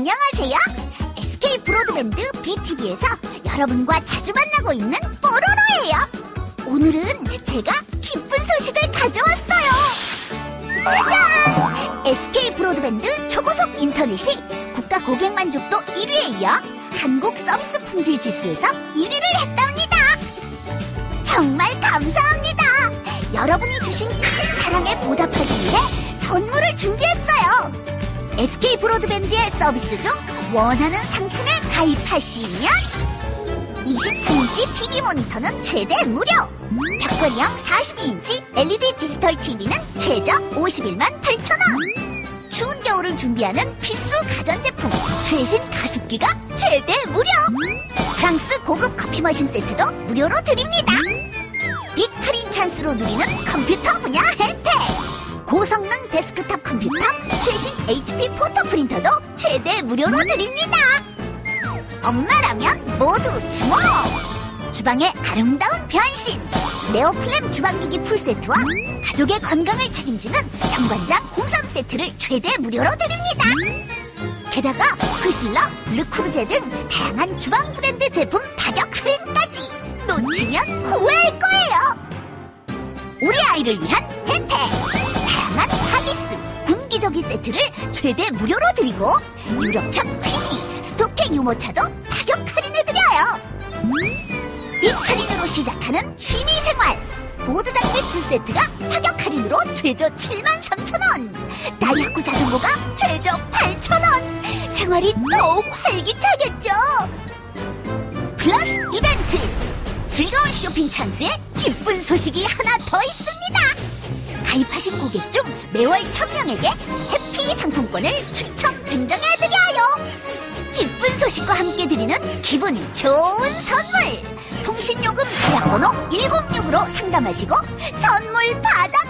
안녕하세요. SK 브로드밴드 BTV에서 여러분과 자주 만나고 있는 뽀로로예요. 오늘은 제가 기쁜 소식을 가져왔어요. 짜잔! SK 브로드밴드 초고속 인터넷이 국가 고객 만족도 1위에 이어 한국 서비스 품질 지수에서 1위를 했답니다. 정말 감사합니다. 여러분이 주신 큰 사랑에 보답하기 위해 선물을 준비했어요. SK 브로드밴드의 서비스 중 원하는 상품에 가입하시면 23인치 TV 모니터는 최대 무료! 벽걸이형 42인치 LED 디지털 TV는 최저 51만 8천원! 추운 겨울을 준비하는 필수 가전제품 최신 가습기가 최대 무료! 프랑스 고급 커피 머신 세트도 무료로 드립니다! 빅 할인 찬스로 누리는 컴퓨터 분야 혜택! 고성능 데스크탑 컴퓨터 최대 무료로 드립니다! 엄마라면 모두 주목! 주방의 아름다운 변신! 네오플램 주방기기 풀세트와 가족의 건강을 책임지는 정관장 홍삼 세트를 최대 무료로 드립니다! 게다가 휘슬러, 르크루제 등 다양한 주방 브랜드 제품 가격 할인까지 놓치면 후회할 거예요! 우리 아이를 위한 혜택! 세트를 최대 무료로 드리고 유럽형 퀴니, 스토케 유모차도 가격 할인해드려요! 빅 할인으로 시작하는 취미생활! 보드 장비 풀세트가 가격 할인으로 최저 7만 3천 원! 다이아쿠 자전거가 최저 8천 원! 생활이 더욱 활기차겠죠? 플러스 이벤트! 즐거운 쇼핑 찬스에 기쁜 소식이 하나 더 있습니다! 가입하신 고객 중 매월 1000명에게 해피 상품권을 추첨 증정해드려요! 기쁜 소식과 함께 드리는 기분 좋은 선물! 통신요금 절약번호 106으로 상담하시고 선물 받아